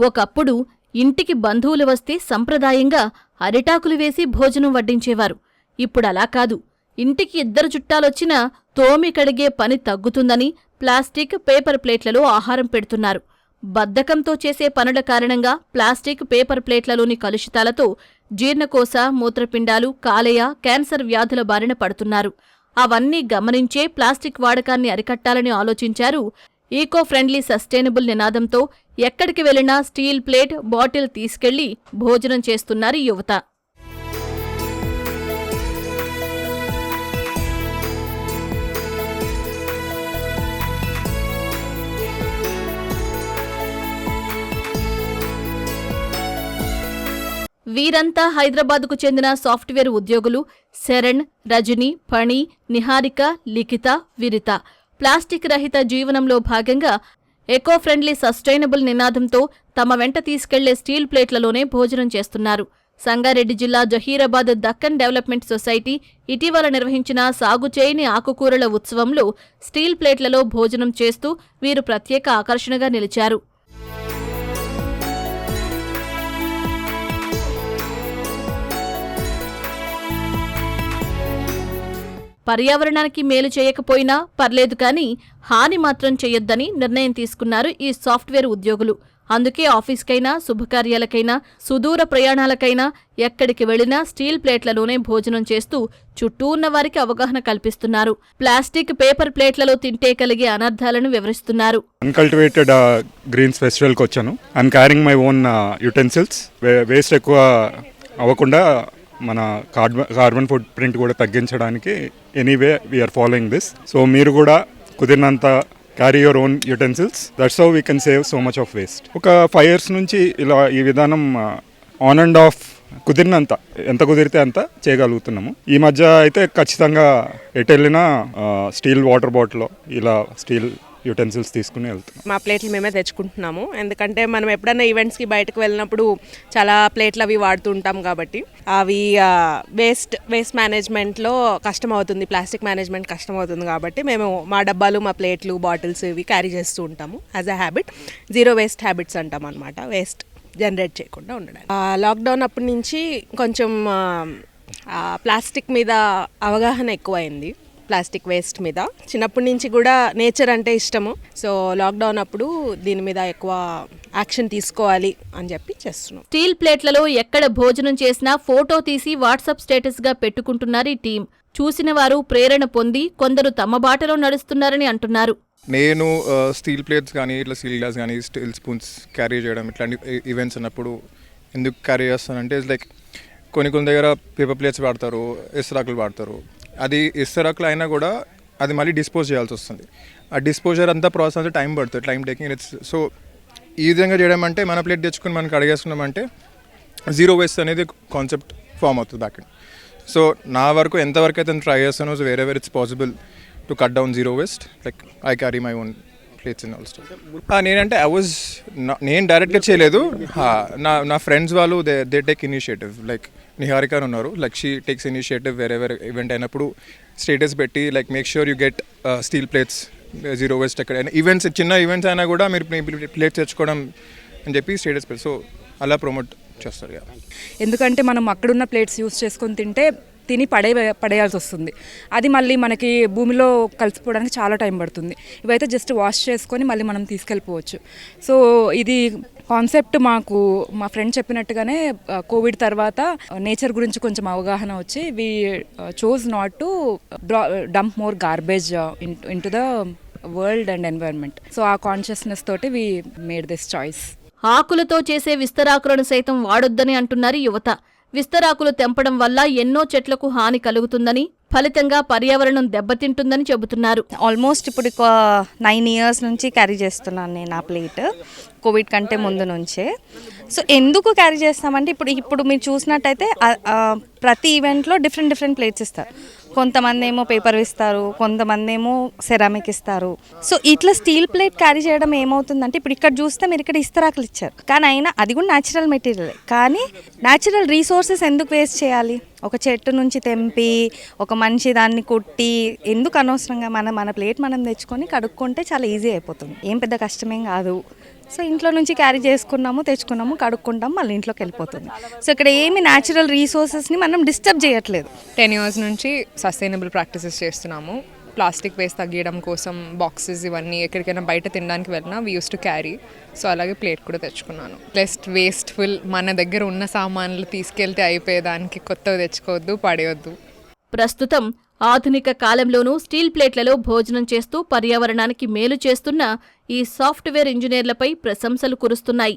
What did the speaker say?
ఒకప్పుడు ఇంటికి బంధువులు వస్తే సంప్రదాయంగా అరిటాకులు వేసి భోజనం వడ్డించేవారు. ఇప్పుడలా కాదు. ఇంటికి ఇద్దరు చుట్టాలొచ్చినా తోమి కడిగే పని తగ్గుతుందని ప్లాస్టిక్ పేపర్ ప్లేట్లలో ఆహారం పెడుతున్నారు. బద్ధకంతో చేసే పనుల కారణంగా ప్లాస్టిక్ పేపర్ ప్లేట్లలోని కలుషితాలతో జీర్ణకోశ మూత్రపిండాలు కాలేయ క్యాన్సర్ వ్యాధుల బారిన పడుతున్నారు. అవన్నీ గమనించే ప్లాస్టిక్ వాడకాన్ని అరికట్టాలని ఆలోచించారు ఈకో ఫ్రెండ్లీ సస్టైనబుల్ నినాదంతో ఎక్కడికి వెళ్ళినా స్టీల్ ప్లేట్ బాటిల్ తీసుకెళ్ళి భోజనం చేస్తున్నారు యువత. వీరంతా హైదరాబాద్కు చెందిన సాఫ్ట్వేర్ ఉద్యోగులు శరణ్ రజని ఫణి నిహారిక లిఖిత విరిత. ప్లాస్టిక్ రహిత జీవనంలో భాగంగా ఎకో ఫ్రెండ్లీ సస్టైనబుల్ నినాదంతో తమ వెంట తీసుకెళ్ళే స్టీల్ ప్లేట్లలోనే భోజనం చేస్తున్నారు. సంగారెడ్డి జిల్లా జహీరాబాద్ దక్కన్ డెవలప్మెంట్ సొసైటీ ఇటీవల నిర్వహించిన సాగు చేయని ఆకుకూరల ఉత్సవంలో స్టీల్ ప్లేట్లలో భోజనం చేస్తూ వీరు ప్రత్యేక ఆకర్షణగా నిలిచారు. పర్యావరణానికి మేలు చేయకపోయినా పర్లేదు కానీ హాని మాత్రం చేయొద్దని నిర్ణయం తీసుకున్నారు ఈ సాఫ్ట్వేర్ ఉద్యోగులు. అందుకే ఆఫీస్కైనా శుభకార్యాలకైనా సుదూర ప్రయాణాలకైనా ఎక్కడికి వెళ్ళినా స్టీల్ ప్లేట్లలోనే భోజనం చేస్తూ చుట్టూ ఉన్న వారికి అవగాహన కల్పిస్తున్నారు. ప్లాస్టిక్ పేపర్ ప్లేట్లలో తింటే కలిగే అనర్థాలను వివరిస్తున్నారు. అన్కల్టివేటెడ్ గ్రీన్స్ ఫెస్టివల్కి వచ్చాను I'm carrying my own utensils waste ఎక్కువ అవ్వకుండా మన కార్బన్ కార్బన్ ఫుట్ ప్రింట్ కూడా తగ్గించడానికి anyway we are following this so మీరు కూడా కుదిరినంత carry your own utensils that's how we can save so much of waste ఒక ఫైవ్ ఇయర్స్ నుంచి ఇలా ఈ విధానం ఆన్ అండ్ ఆఫ్ కుదిరినంత ఎంత కుదిరితే అంత చేయగలుగుతున్నాము. ఈ మధ్య అయితే ఖచ్చితంగా ఎటు వెళ్ళినా స్టీల్ వాటర్ బాటిల్ ఇలా స్టీల్ యుటెన్సిల్స్ తీసుకుని వెళ్తున్నాం. మా ప్లేట్లు మేమే తెచ్చుకుంటున్నాము. ఎందుకంటే మనం ఎప్పుడైనా ఈవెంట్స్కి బయటకు వెళ్ళినప్పుడు చాలా ప్లేట్లు అవి వాడుతూ ఉంటాం కాబట్టి. అవి వేస్ట్ వేస్ట్ మేనేజ్మెంట్లో కష్టం అవుతుంది. ప్లాస్టిక్ మేనేజ్మెంట్ కష్టం అవుతుంది కాబట్టి మేము మా డబ్బాలు మా ప్లేట్లు బాటిల్స్ ఇవి క్యారీ చేస్తూ ఉంటాము. As a habit zero waste habits అంటాం అనమాట వేస్ట్ జనరేట్ చేయకుండా ఉండడానికి. లాక్డౌన్ అప్పటి నుంచి కొంచెం ప్లాస్టిక్ మీద అవగాహన ఎక్కువైంది. ప్లాస్టిక్ వేస్ట్ మీద. చిన్నప్పటి నుంచి కూడా నేచర్ అంటే ఇష్టము. సో లాక్డౌన్ అప్పుడు దీని మీద ఎక్కువ యాక్షన్ తీసుకోవాలి అని చెప్పి చేస్తున్నాం. స్టీల్ ప్లేట్లలో ఎక్కడ భోజనం చేసినా ఫోటో తీసి వాట్సాప్ స్టేటస్గా పెట్టుకుంటున్నారు ఈ టీం చూసిన వారు ప్రేరణ పొంది కొందరు తమ బాటలో నడుస్తున్నారని అంటున్నారు. నేను స్టీల్ ప్లేట్స్ కానీ ఇట్లా స్టీల్ గ్లాస్ కానీ స్టీల్ స్పూన్స్ క్యారీ చేయడం ఇట్లాంటి ఈవెంట్స్ ఉన్నప్పుడు ఎందుకు క్యారీ చేస్తానంటే ఇట్స్ లైక్ కొన్ని కొన్ని దగ్గర పేపర్ ప్లేట్స్ వాడతారు ఇస్తరాకులు వాడతారు. అది ఇస్తరాకులు అయినా కూడా అది మళ్ళీ డిస్పోజ్ చేయాల్సి వస్తుంది. ఆ డిస్పోజర్ అంతా ప్రాసెస్ అంతా టైం పడుతుంది టైం టేకింగ్. ఇట్స్ సో ఈ విధంగా చేయడం అంటే మన ప్లేట్ తెచ్చుకొని మనం అడిగేసుకున్నామంటే జీరో వేస్ట్ అనేది కాన్సెప్ట్ ఫామ్ అవుతుంది బ్యాక్ సో నా వరకు ఎంతవరకు అయితే ట్రై చేస్తానో వేరే వేరే it's possible to cut down zero waste like I carry my own plates in also నేనంటే ఐ వాజ్ నేను డైరెక్ట్గా చేయలేదు. Ah, నా నా ఫ్రెండ్స్ వాళ్ళు they they take initiative like Niharika అని ఉన్నారు. లైక్ షీ టేక్స్ ఇనిషియేటివ్ వేరే వేరే ఈవెంట్ అయినప్పుడు స్టేటస్ పెట్టి like make sure you get steel plates zero waste ఎక్కడ ఈవెంట్స్ చిన్న ఈవెంట్స్ అయినా కూడా మీరు ప్లేట్స్ తెచ్చుకోవడం అని చెప్పి స్టేటస్ పెట్టి సో అలా ప్రమోట్ చేస్తారు ఎందుకంటే మనం అక్కడున్న ప్లేట్స్ యూస్ చేసుకొని తింటే తిని పడే పడేయాల్సి వస్తుంది. అది మళ్ళీ మనకి భూమిలో కలిసిపోవడానికి చాలా టైం పడుతుంది. ఇవైతే జస్ట్ వాష్ చేసుకొని మళ్ళీ మనం తీసుకెళ్ళిపోవచ్చు. సో ఇది కాన్సెప్ట్ మాకు మా ఫ్రెండ్ చెప్పినట్టుగానే కోవిడ్ తర్వాత నేచర్ గురించి కొంచెం అవగాహన వచ్చి we chose not to dump more garbage into the world and environment so uh consciousness తోటి వి మేడ్ దిస్ చాయిస్ ఆకులతో చేసే విస్తరాకులను సైతం వాడొద్దని అంటున్నారు యువత. విస్తరాకులు తెంపడం వల్ల ఎన్నో చెట్లకు హాని కలుగుతుందని ఫలితంగా పర్యావరణం దెబ్బతింటుందని చెబుతున్నారు. ఆల్మోస్ట్ ఇప్పుడు నైన్ ఇయర్స్ నుంచి క్యారీ చేస్తున్నాను నేను ఆ ప్లేట్ కోవిడ్ కంటే ముందు నుంచే. సో ఎందుకు క్యారీ చేస్తామంటే ఇప్పుడు ఇప్పుడు మీరు చూసినట్టయితే ప్రతి ఈవెంట్లో డిఫరెంట్ డిఫరెంట్ ప్లేట్స్ ఇస్తారు. కొంతమంది ఏమో పేపర్ ఇస్తారు కొంతమంది ఏమో సెరామిక్ ఇస్తారు. సో ఇట్లా స్టీల్ ప్లేట్ క్యారీ చేయడం ఏమవుతుందంటే ఇప్పుడు ఇక్కడ చూస్తే మీరు ఇక్కడ ఇస్తరాకులు ఇచ్చారు. కానీ అయినా అది కూడా న్యాచురల్ మెటీరియల్ కానీ న్యాచురల్ రీసోర్సెస్ ఎందుకు వేస్ట్ చేయాలి? ఒక చెట్టు నుంచి తెంపి ఒక మనిషి దాన్ని కొట్టి ఎందుకు అనవసరంగా మన మన ప్లేట్ మనం తెచ్చుకొని కడుక్కుంటే చాలా ఈజీ అయిపోతుంది. ఏం పెద్ద కష్టమేం కాదు. సో ఇంట్లో నుంచి క్యారీ చేసుకున్నాము తెచ్చుకున్నాము కడుక్కుంటాము మళ్ళీ ఇంట్లోకి వెళ్ళిపోతుంది. సో ఇక్కడ ఏమి న్యాచురల్ రీసోర్సెస్ని మనం డిస్టర్బ్ చేయట్లేదు. టెన్ ఇయర్స్ నుంచి సస్టైనబుల్ ప్రాక్టీసెస్ చేస్తున్నాము. ప్లాస్టిక్ వేస్ట్ తగ్గించడం కోసం బాక్సెస్ ఇవన్నీ ఎక్కడికైనా బయట తినడానికి వెళ్ళినా we use to carry so అలాగే ప్లేట్ కూడా తెచ్చుకున్నాను. ప్లస్ వేస్ట్ఫుల్ మన దగ్గర ఉన్న సామాన్లు తీసుకెళ్తే అయిపోయేదానికి కొత్తవి తెచ్చుకోవద్దు పడేయొద్దు. ప్రస్తుతం ఆధునిక కాలంలోనూ స్టీల్ ప్లేట్లలో భోజనం చేస్తూ పర్యావరణానికి మేలు చేస్తున్న ఈ సాఫ్ట్వేర్ ఇంజనీర్లపై ప్రశంసలు కురుస్తున్నాయి.